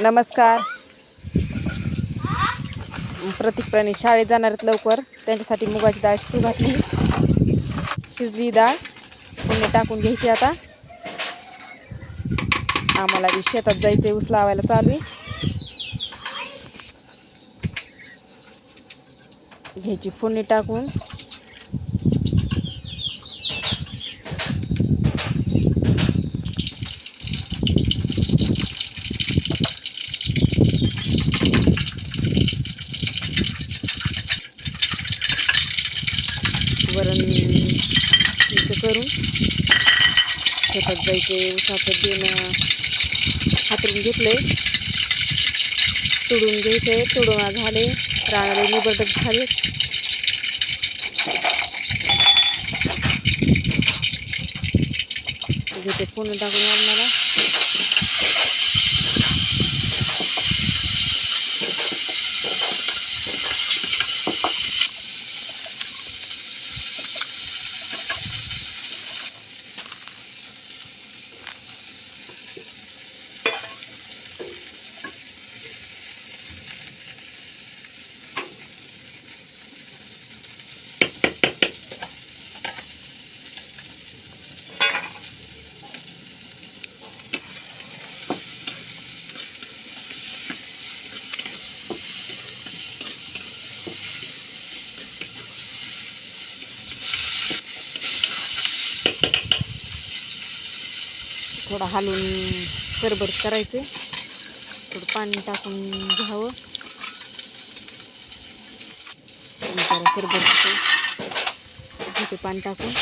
नमस्कार. प्रतीक प्राणी शाळेत जाणार आहेत लवकर. त्यांच्यासाठी मुगाची डाळ शिजू घातली. शिजली डाळ. पुणे टाकून घ्यायची आता. आम्हाला बी शेतात जायचे ऊस लावायला चालू आहे. घ्यायची फोडणी टाकून. शेतात उसाचं बिन हातरून घेतले तुडून घ्यायचे तुडून झाले रानाला निबडक झाले घेते फोन टाकून आणणारा थोडं हालून सरबत करायचे. थोडं पाणी टाकून घ्यावं. सरबत घेते पाणी टाकून.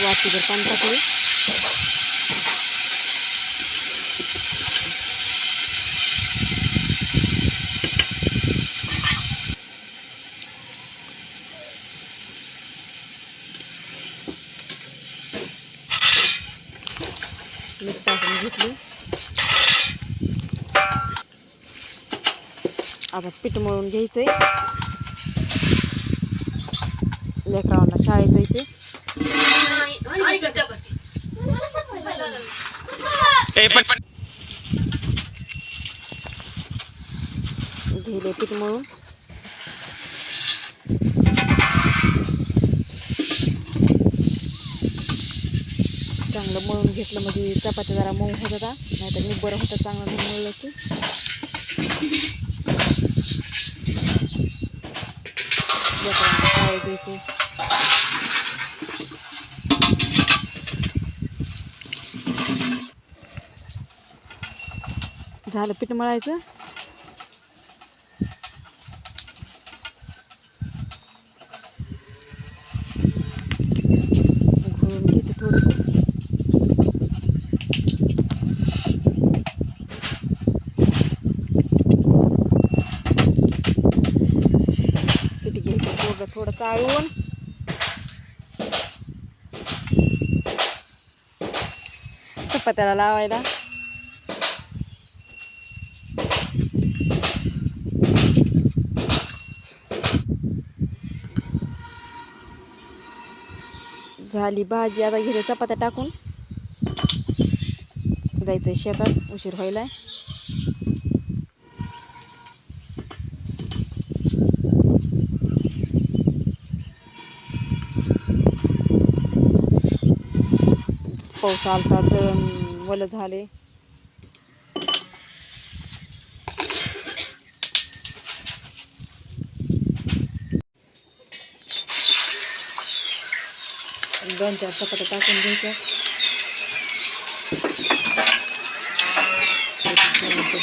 वाटीभर पाणी टाकले घेतली. आता पीठ मळून घ्यायचंय. लेकरांना शाळेत जायचे घेले पीठ मळून. चांगलं मळून घेतलं म्हणजे चपात्या जरा मऊ होत होता. नाहीतर मी बरं होतं चांगलं मळलं की. द्यायचे. झालं पीठ मळायचं घोळून घेते थोडंसं पीठ घ्यायचं थोडं चाळून चपात्याला लावायला. झाली भाजी आता घेते चपात्या टाकून. जायचं शेतात उशीर व्हायला पाऊस आलता जळण वलं झाले दोन चार चपात्या टाकून घ्यायच्या त्याच्यानंतर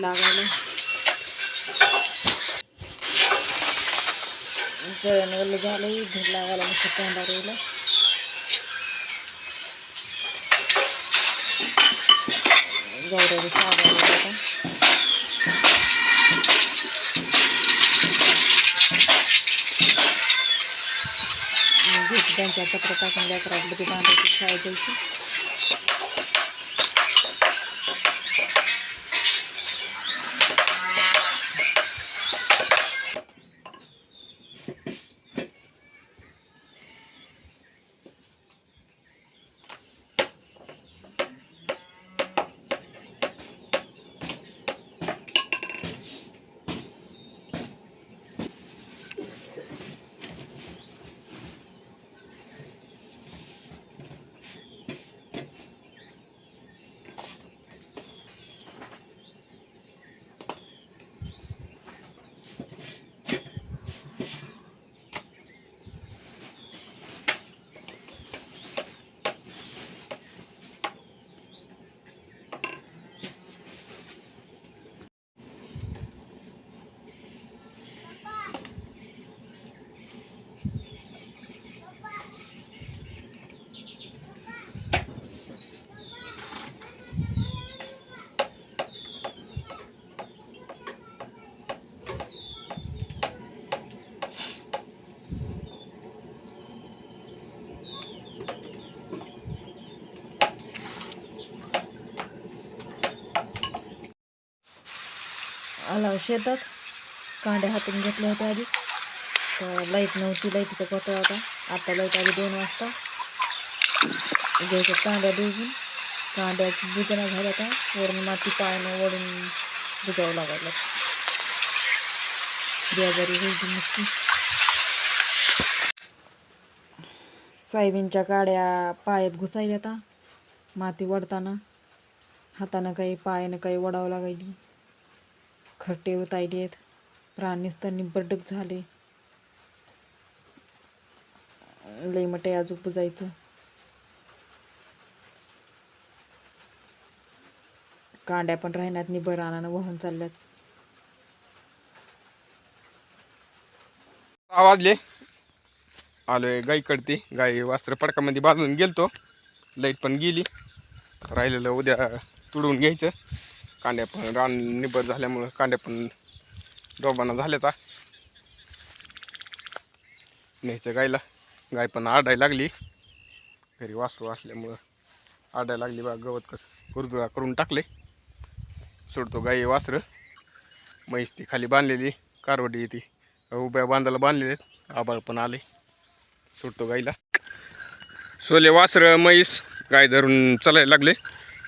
लागायला जळण वल्लं झालं भर लागायला मस्त तोंडावर यायला गौरव साधा त्यांच्या चक्र टाकून लेकरात डबे बांधायची शाळेत जायची. आला हो शेतात. कांड्या हातून घेतल्या होत्या आधी. तर लाइट नव्हती लाईटीचा कॉटर होता. आता लाइट आली दोन वाजता. घ्यायच्या कांड्या दोघून कांड्याच बुजना झाल्या आता वरून माती पायानं वडून बुजावं लागायला. बेजारी होती नसती सोयाबीनच्या काड्या पायात घुसायल्या आता माती वडताना हातानं काही पायानं काही वडावं लागायली खरटे आले आहेत. प्राण तर निबरडक झाले. लई मटे अजून बुजायचं. कांड्या पण राहण्यात निबर रानानं वाहून चालल्यात. आवाजले आलोय आलोय गाईकडती गाई वास्त्र पडकामध्ये बांधून गेलतो. लाइट पण गेली. राहिलेलं उद्या तुडवून घ्यायचं. कांड्या पण रान निबर झाल्यामुळं कांड्या पण डोबाना झाल्यात न्यायच्या गायला गाय पण आडायला लागली. घरी वासरू असल्यामुळं आडायला लागली बा गवत कसं गुरदुरा करून टाकले. सोडतो गाई वासरं. म्हैस ती खाली बांधलेली कारवडी ती. उभ्या बांधायला बांधलेले आहेत आबाळ पण आले. सोडतो गाईला. सोले वासरं म्हैस गाय धरून चालायला लागले.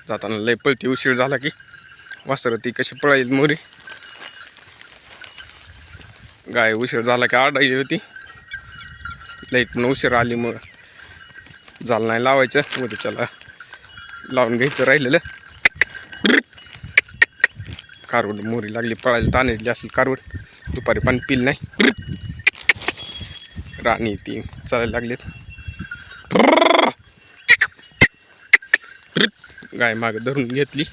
जाताना लय पळती उशीर झाला की. वासरं ती कशी पळायची मोरी? गाय उशीर झाला की आडायली होती. लाइट पण उशीर आली मग. झालं नाही लावायचं. मग त्याच्याला लावून घ्यायचं राहिलेलं. कारवड मोरी लागली पळायला ताणली असेल कारवड. दुपारी पाणी पिल नाही. राणी ती चालायला लागलीत. गाय माग धरून घेतली.